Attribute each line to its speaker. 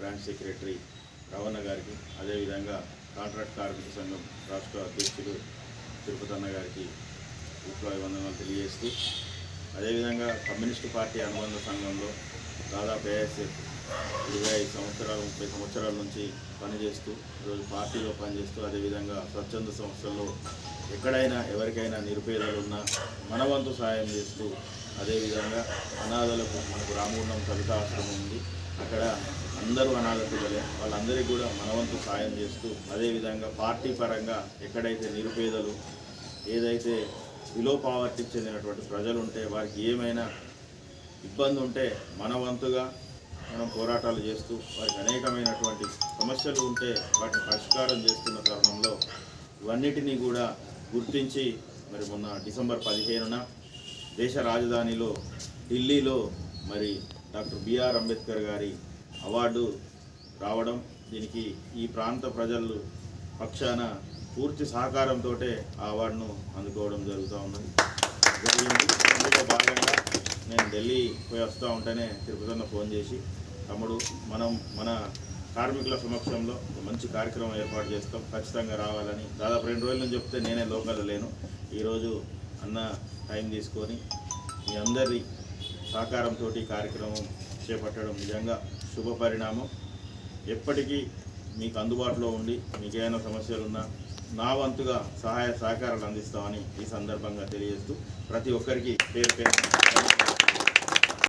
Speaker 1: Branch secretary రవణ గారికి అదేవిధంగా contract కార్మిక సంఘం రాష్ట్ర అధ్యక్షుడు తిరుపతి అన్న గారికి విప్లవ వందనాలు తెలియజేస్తూ అదేవిధంగా కమ్యూనిస్టు పార్టీ అనుబంధ సంఘంలో దాదాపు ఏఎస్ఎఫ్ ఇరవై ఐదు సంవత్సరాలు ముప్పై సంవత్సరాల నుంచి పనిచేస్తూ ఈరోజు పార్టీలో పనిచేస్తూ అదేవిధంగా స్వచ్ఛంద సంస్థల్లో ఎక్కడైనా ఎవరికైనా నిరుపేదలు ఉన్నా మన వంతు సహాయం చేస్తూ అదేవిధంగా అనాథలకు మనకు రామగుండం కవితా ఆశ్రమం ఉంది. అక్కడ అందరూ అనాథ వాళ్ళందరికీ కూడా మనవంతు సాయం చేస్తూ అదేవిధంగా పార్టీ పరంగా ఎక్కడైతే నిరుపేదలు ఏదైతే విలో పావర్టీకి చెందినటువంటి ప్రజలు ఉంటే వారికి ఏమైనా ఇబ్బంది ఉంటే మనవంతుగా మనం పోరాటాలు చేస్తూ వారికి అనేకమైనటువంటి సమస్యలు ఉంటే వాటిని పరిష్కారం చేస్తున్న తరుణంలో ఇవన్నిటినీ కూడా గుర్తించి మరి మొన్న డిసెంబర్ పదిహేనున దేశ రాజధానిలో ఢిల్లీలో మరి డాక్టర్ బిఆర్ అంబేద్కర్ గారి అవార్డు రావడం దీనికి ఈ ప్రాంత ప్రజలు పక్షాన పూర్తి సహకారంతో ఆ అవార్డును అందుకోవడం జరుగుతూ ఉన్నది. జరిగింది. అందులో భాగంగా నేను ఢిల్లీ పోయి వస్తూ ఉంటేనే తిరుపతిలో ఫోన్ చేసి తమ్ముడు మనం మన కార్మికుల సమక్షంలో మంచి కార్యక్రమం ఏర్పాటు చేస్తాం. ఖచ్చితంగా రావాలని. దాదాపు రెండు రోజుల నుంచి చెప్తే నేనే లోకల్ లేను. ఈరోజు అన్న టైం తీసుకొని మీ అందరి సహకారంతో కార్యక్రమం చేపట్టడం నిజంగా శుభ పరిణామం. ఎప్పటికీ మీకు అందుబాటులో ఉండి మీకేమైనా సమస్యలున్నా సమస్యలు ఉన్నా నా వంతుగా సహాయ సహకారాలు అందిస్తామని ఈ సందర్భంగా తెలియజేస్తూ ప్రతి ఒక్కరికి పేరు పేరు